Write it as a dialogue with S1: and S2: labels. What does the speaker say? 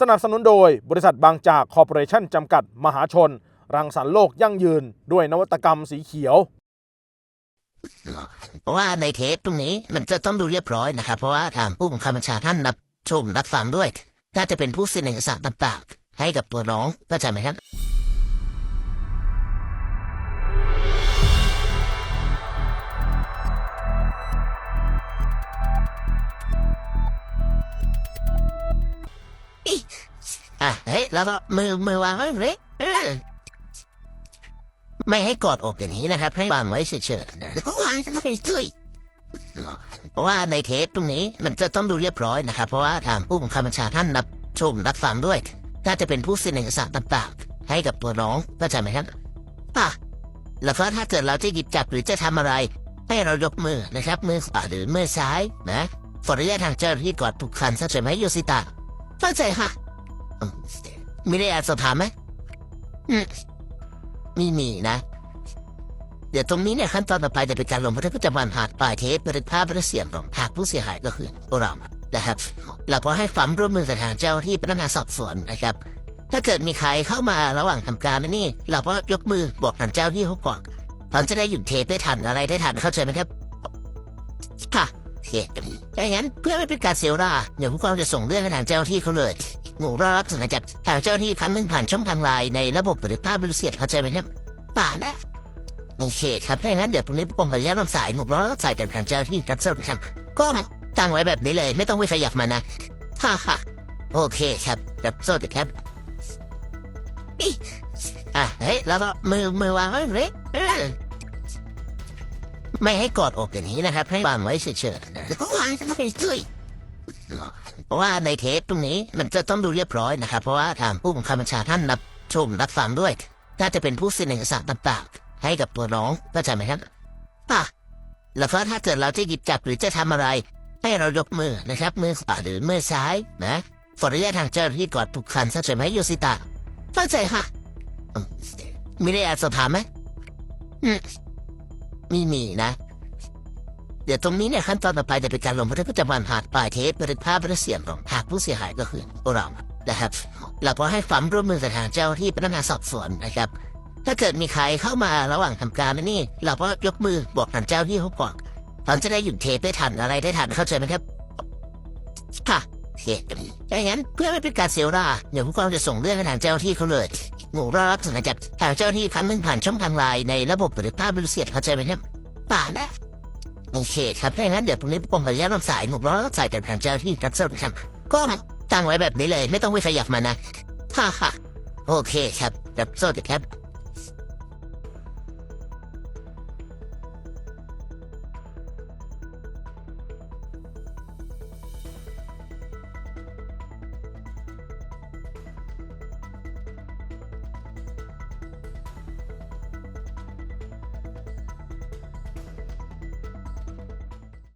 S1: สนับสนุนโดยบริษัทบางจากคอร์ปอเรชั่นจำกัดมหาชน รังสรรค์โลกยั่งยืน ด้วยนวัตกรรมสีเขียว
S2: เพราะว่าในเทปตรงนี้มันจะต้องดูเรียบร้อยนะครับ เพราะว่าทางผู้บังคับบัญชาท่านรับชมรับฟังด้วย น่าจะเป็นผู้เสนอสารต่างๆให้กับตัวน้องเข้าใจไหมครับ อะเฮ้ยแล้วก็มือมือวางไว้เลยไม่ให้กอดอกอย่างนี้นะครับ ให้วางไว้เฉยๆแล้วก็วางจะไม่ช่วยเพราะว่าในเทปตรงนี้มันจะต้องดูเรียบร้อยนะครับ เพราะว่าทางผู้บังคับบัญชาท่านรับชมรับฟังด้วย น่าจะเป็นผู้เซ็นเอกสารต่างๆ ให้กับตัวน้องเข้าใจไหมครับป่ะแล้วก็ถ้าเกิดเราจะหยิบจับหรือจะทำอะไร ให้เรายกมือนะครับมือขวาหรือมือซ้ายนะขออนุญาตทางเจ้าหน้าที่กอดทุกคันเข้าใจไหมโยซิตาเข้าใจค่ะ มมีได้อาสอบถามไหมไม่มีนะ เดี๋ยวตรงนี้เนี่ยขั้นตอนต่อไปจะเป็นการลงบันทึกประจำวันหากปลายเทปบันทึกภาพและเสียงของหากผู้เสียหายก็คือเรานะครับเราก็ให้ความร่วมมือกับทางเจ้าที่พนักงานสอบสวนนะครับ ถ้าเกิดมีใครเข้ามาระหว่างทำการนะนี่ เราก็ยกมือบอกทางเจ้าที่เขาก่อนเราจะได้หยุดเทปได้ทันอะไรได้ทันเข้าใจไหมครับค่ะโอเคถ้าอย่างนั้นเพื่อไม่เป็นการเสียเวลาเดี๋ยวพวกเราจะส่งเรื่องให้ทางเจ้าที่เขาเลย หมู่รอรับสนจากทางเจ้าหน้าที่ครั้งหนึ่งผ่านช่องทางไลน์ในระบบบันทึกภาพบริเสียเข้าใจไหมครับป่านะโอเคครับถ้าอย่างนั้นเดี๋ยวตรงนี้ผมขออนุญาตนำสายหมู่รอรับสายจากทางเจ้าหน้าที่รับทราบครับก็ตั้งไว้แบบนี้เลย ไม่ต้องไปขยับมานะฮ่าฮ่าโอเคครับรับทราบครับอิอะเฮ้ยแล้วก็มือมือวางไว้เลยไม่ให้กอดอกอย่างนี้นะครับ ให้วางไว้เฉยๆแล้วก็วางไม่ช่วย เพราะว่าในเทปตรงนี้มันจะต้องดูเรียบร้อยนะครับ เพราะว่าทางผู้บังคับบัญชาท่านรับชมรับฟังด้วยน่าจะเป็นผู้เซ็นอสารต่างๆให้กับตัวน้องเข้าใจไหมครับป่ะแล้วก็ถ้าเกิดเราจะหยิบจับหรือจะทำอะไร ให้เรายกมือนะครับ มือขวาหรือมือซ้ายนะขออนุญาตทางเจ้าหน้าที่กอดทุกคันเข้าใจไหมโยซิตาเข้าใจค่ะมีได้อ่าสอบถามไหมมไม่มีนะ เดี๋ยวตรงนี้เนี่ยขั้นตอนต่อไปจะเป็นการลงบันทึกประจำวันหากปลายเทปบันทึกภาพและเสียงของหากผู้เสียหายก็คือเรานะครับเราก็ให้ความร่วมมือกับทางเจ้าที่พนักงานสอบสวนนะครับ ถ้าเกิดมีใครเข้ามาระหว่างทำการนะนี่ เราก็ยกมือบอกทางเจ้าที่เขาก่อนเราจะได้หยุดเทปได้ทันอะไรได้ทันเข้าใจไหมครับค่ะอเคถ้าอย่างนั้นเพื่อไม่เป็นการเสียเวลาเดี๋ยวพวกเราจะส่งเรื่องให้ทางเจ้าที่เขาเลยหมู่รอรับสนจากทางเจ้าที่ครั้งหนึ่งผ่านช่องทางไลน์ในระบบบันทึกภาพบริเสียเข้าใจไหมครับป่านะ โอเคครับถ้าอย่างนั้นเดี๋ยวพรุ่งนี้ผมขออนุญาตนำสายหนุกร้อยสายจากทางเจ้าที่รับเซอร์ครับก็ตั้งไว้แบบนี้เลยไม่ต้องไปขยับมานะฮ่าฮ่าโอเคครับรับทราบครับ